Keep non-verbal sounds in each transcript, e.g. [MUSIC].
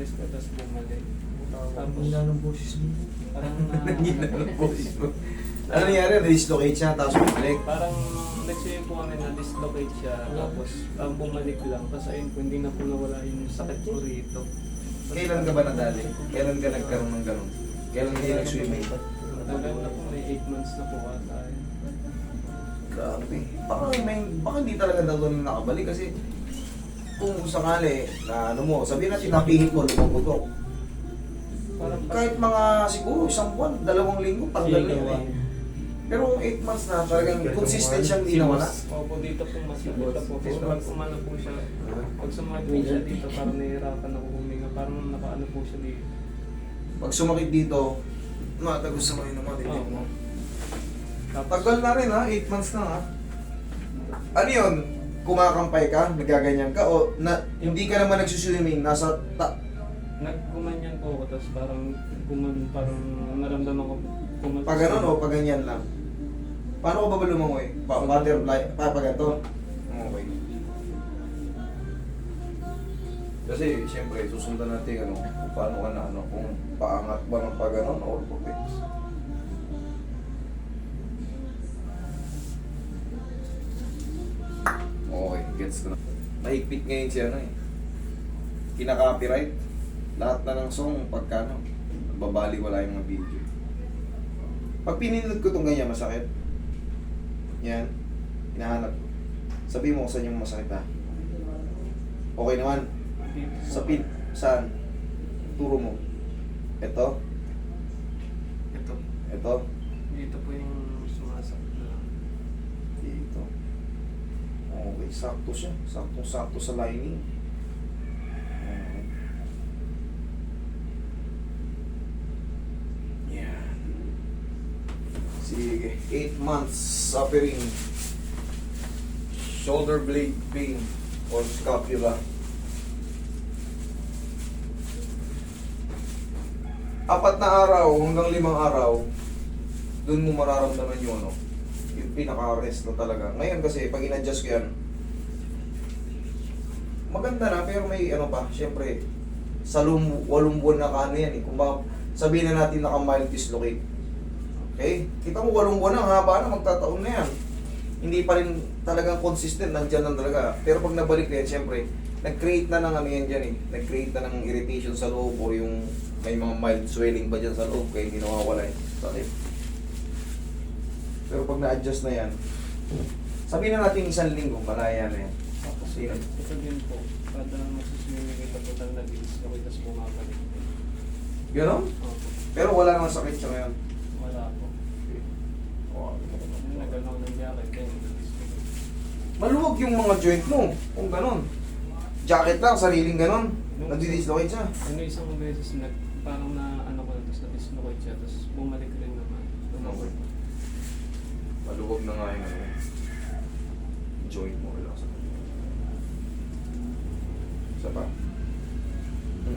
umalis ka, tapos bumalik. Tapos, Wala ng boses mo. parang [LAUGHS] na, Nangyina ng boses mo. [LAUGHS] Ano nangyari? Dislocate siya, tapos bumalik. parang nag-swim po kami na dislocate siya, tapos parang bumalik lang. Tapos ayun po, hindi na po nawala yung sakit ko rito. Kailan ka ba nadali? Kailan ka nagkaroon ng ganun? Kailan ka nag-swimming? Matagal na po, may 8 months na po ata. Grabe. Baka, may, baka hindi talaga daw doon nakabalik kasi kung sakali na ano mo, sabihin natin napihit mo. Parang Kahit mga siguro isang buwan, dalawang linggo, na yun eh. Pero 8 months na talagang consistent siyang hindi nawala. Opo, dito po mas nakita po. Kasi pag umano po siya, pag sumakit po siya dito, parang nahihirapan ako huminga. Parang nakaano po siya dito. Pag sumakit dito, matagos sa mga naman, hindi mo. Tagal na rin ha, 8 months na ha. Ano yun? Kumakampay ka, nagaganyan ka, o na, hindi ka naman nagsuswimming, nasa ta nagkumanyan po ako, tapos parang guman, parang naramdaman ko kuman. pag ganun o pag ganyan lang. Paano ko ba ba lumangoy? Pa butterfly, pa pag ganito? Okay. Kasi siyempre, susundan natin ano, kung paano ka na ano, kung paangat ba ng pag ganun or protects. Gets ko na. Mahigpit ngayon si ano eh. Kinaka-copyright. Lahat na ng song, pagkano, babali wala yung mga video. Pag pinindot ko itong ganyan, masakit. Yan. Hinahanap ko. Sabi mo kung saan yung masakit ha. Okay naman. Sa pin. Saan? Turo mo. Ito. Ito. Ito. Dito po yung sumasakit na. Dito. Okay, sakto siya. Saktong-sakto sa lining. Okay. Yan. Sige. 8 months suffering. Shoulder blade pain or scapula. Apat na araw hanggang limang araw, doon mo mararamdaman yung ano, yung pinaka-rest na talaga. Ngayon kasi, pag in-adjust ko yan, maganda na, pero may ano pa, syempre, sa lum, walong buwan na kano yan eh. Kung ba, sabihin na natin naka-mild dislocate. Okay? Kita mo walong buwan na, haba na, magtataon na yan. Hindi pa rin talagang consistent, nandyan lang talaga. Pero pag nabalik na yan, syempre, nag-create na ng ano yan dyan eh. Nag-create na ng irritation sa loob o yung may mga mild swelling ba dyan sa loob kaya hindi nawawala eh. Sakit. Pero pag na-adjust na yan, sabihin na natin isang linggo, malaya na yan. Sino? ito din po. Kada masuswimming ito po tayo nag-dislocate, tapos bumabalik. Ganon? Opo. Pero wala namang sakit siya ngayon. Wala po. Oh, Nagano ako ng jacket, then nag-dislocate. Maluwag yung mga joint mo, kung ganon. Jacket lang, sariling ganon. Nagdi-dislocate siya. Ano isang beses nag parang na ano ko tapos na-dislocate siya tapos bumalik rin naman. Lumabas pa. Maluwag na nga yung ano, joint mo. Relax. Isa pa. Hmm.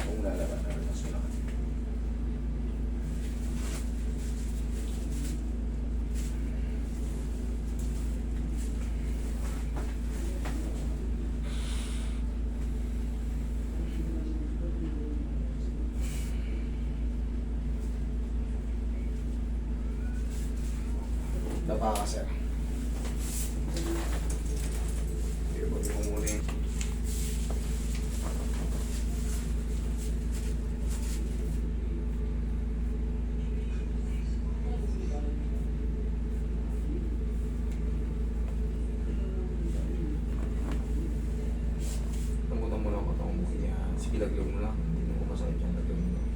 Kung lalaban na rin sila. Dapa ka, sir. Okay, buti mo muna yung... Tamutan mo lang ako itong buhay yan. Sige, laglag mo lang. Hindi mo masakit yan. Laglag mo lang.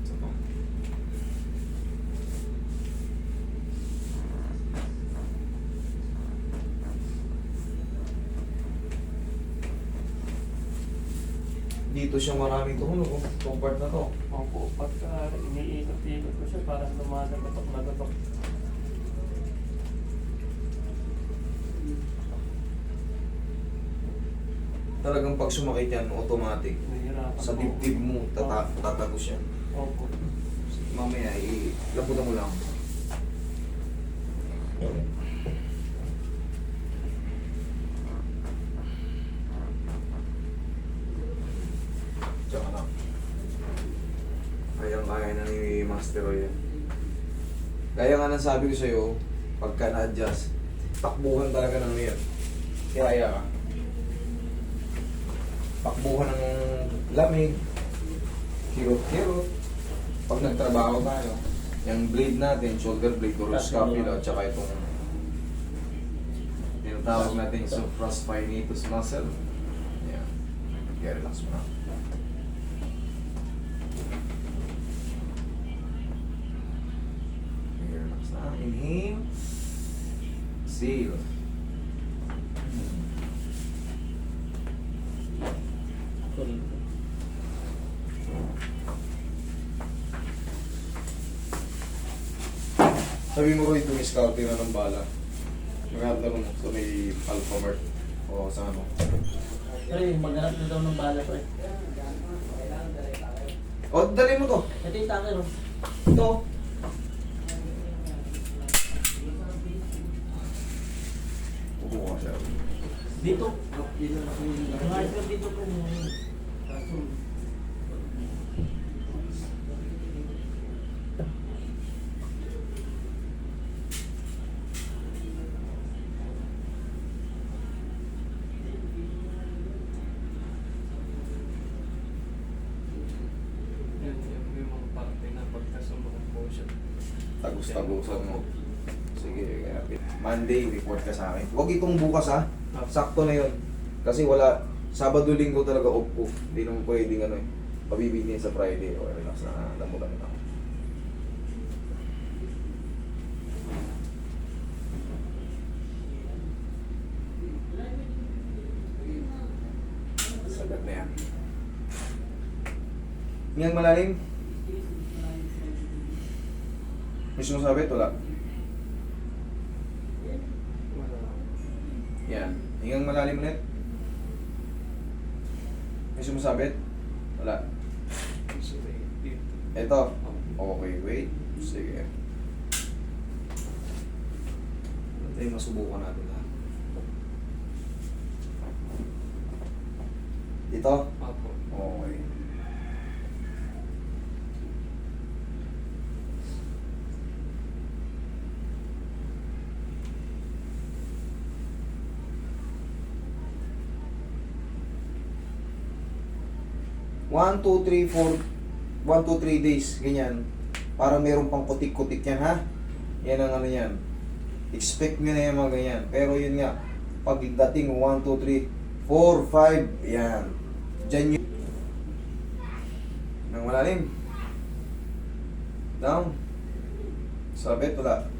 Isa pa. Dito siya maraming tumunog. oh. Itong part na to. Opo, pagka iniikot-ikot ko siya parang lumagatok-lagatok. Talagang pag sumakit yan, automatic. Sa dibdib mo, tata tatagos yan. Opo. Mamaya, i-laputan mo lang. Tsaka na. Kayang-kaya Roy yan. Kaya nga nang sabi ko sa'yo, pagka na-adjust, takbuhan talaga ng yan. Kaya ka. Takbuhan ng lamig, kirot-kirot. Pag nagtrabaho tayo, yung blade natin, shoulder blade or scapula, at saka itong tinatawag natin yung supraspinatus muscle. Yan. Kaya relax mo na. Okay, relax na. Inhale. Exhale. Sabi mo Roy, tumiskarte na ng bala. Maganda mo sa may Alphamart o sa ano. Pero yung maghanap na daw ng bala ko eh. O, dali mo to. Ito yung tangan oh. Ito. Upo ka siya. Dito. Kahit na dito po. Yan, yan yung mga parte na pagka sumakot po siya. Tagus-tagusan mo. Sige, Monday, report ka sa akin. Huwag itong bukas ha. Sakto na yun. Kasi wala, Sabado, Linggo talaga off ko. Hindi naman pwedeng ano eh. Pabibitin sa Friday. O, relax na. Damutan na ako. Sagat na yan. Ngayon malalim. May sumasabit, wala. Yan. Hingang malalim ulit. May sumasabit? Wala. Dito. Ito. Okay, wait. Sige. Yung masubukan natin ha. Ito? 1, 2, 3, 4, 1, 2, 3 days, ganyan. Para meron pang kutik-kutik yan, ha? Yan ang ano yan. Expect nyo na yan mga ganyan. Pero yun nga, pagdating 1, 2, 3, 4, 5, yan. Diyan yun. Nang malalim. Down. Sabit, wala.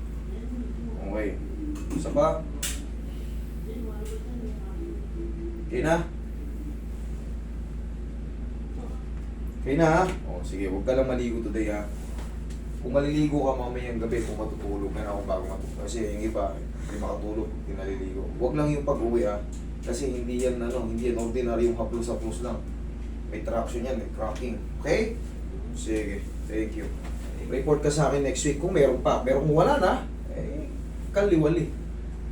Okay. Isa pa. Okay na. Okay na ha? O sige, huwag ka lang maligo today ha. Kung maliligo ka mamayang gabi kung matutulog na ako bago matulog. Kasi yung iba, hindi makatulog, hindi naliligo. Huwag lang yung pag-uwi ha. Kasi hindi yan ano, hindi yan ordinary yung haplos-haplos lang. May traction yan, may cracking. Okay? Sige, thank you. Report ka sa akin next week kung meron pa. Pero kung wala na, eh, kaliwali.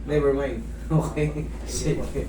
Never mind. [LAUGHS] Okay? Sige.